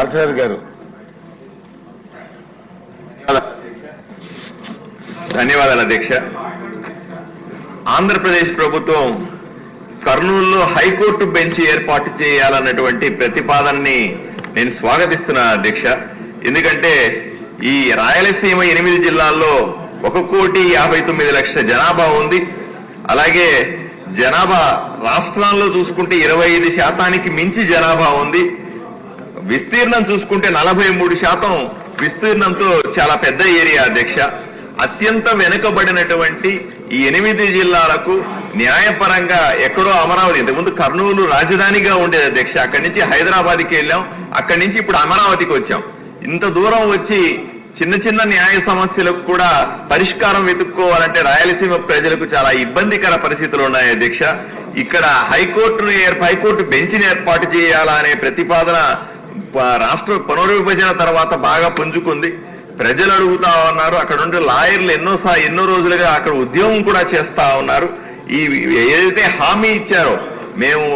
అధ్యక్ష గారు. ధన్యవాదాలు అధ్యక్ష. ఆంధ్రప్రదేశ్ ప్రభుత్వం కర్నూలులో హైకోర్టు బెంచ్ ఏర్పాటు చేయాలన్నటువంటి ప్రతిపాదనని నేను స్వాగతిస్తున్నా అధ్యక్ష. ఎందుకంటే ఈ రాయలసీమ ఎనిమిది జిల్లాల్లో ఒక కోటి యాభై తొమ్మిది లక్షల జనాభా ఉంది. అలాగే జనాభా రాష్ట్రాల్లో చూసుకుంటే ఇరవై ఐదు శాతానికి మించి జనాభా ఉంది. విస్తీర్ణం చూసుకుంటే నలభై మూడు శాతం విస్తీర్ణంతో చాలా పెద్ద ఏరియా అధ్యక్ష. అత్యంత వెనుకబడినటువంటి ఈ ఎనిమిది జిల్లాలకు న్యాయపరంగా ఎక్కడో అమరావతి ఇంతకుముందు కర్నూలు రాజధానిగా ఉండేది అధ్యక్ష. అక్కడి నుంచి హైదరాబాద్కి వెళ్ళాం. అక్కడి నుంచి ఇప్పుడు అమరావతికి వచ్చాం. ఇంత దూరం వచ్చి చిన్న చిన్న న్యాయ సమస్యలకు కూడా పరిష్కారం వెతుక్కోవాలంటే రాయలసీమ ప్రజలకు చాలా ఇబ్బందికర పరిస్థితులు ఉన్నాయి అధ్యక్ష. ఇక్కడ హైకోర్టును ఏర్- హైకోర్టు బెంచ్ని ఏర్పాటు చేయాలా అనే ప్రతిపాదన రాష్ట్ర పునర్విభజన తర్వాత బాగా పుంజుకుంది. ప్రజలు అడుగుతా ఉన్నారు అక్కడ ఉండే లాయర్లు ఎన్నో ఎన్నో రోజులుగా అక్కడ ఉద్యోగం కూడా చేస్తా ఉన్నారు. ఈ ఏదైతే హామీ ఇచ్చారో మేము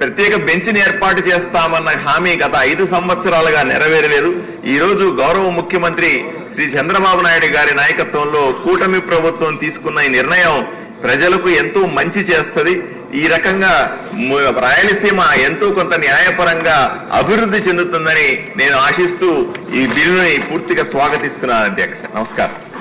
ప్రత్యేక బెంచ్ని ఏర్పాటు చేస్తామన్న హామీ గత ఐదు సంవత్సరాలుగా నెరవేరలేదు. ఈరోజు గౌరవ ముఖ్యమంత్రి శ్రీ చంద్రబాబు నాయుడు గారి నాయకత్వంలో కూటమి ప్రభుత్వం తీసుకున్న ఈ నిర్ణయం ప్రజలకు ఎంతో మంచి చేస్తుంది. ఈ రకంగా రాయలసీమ ఎంతో కొంత న్యాయపరంగా అభివృద్ధి చెందుతుందని నేను ఆశిస్తూ ఈ బిల్లుని పూర్తిగా స్వాగతిస్తున్నాను అధ్యక్ష. నమస్కారం.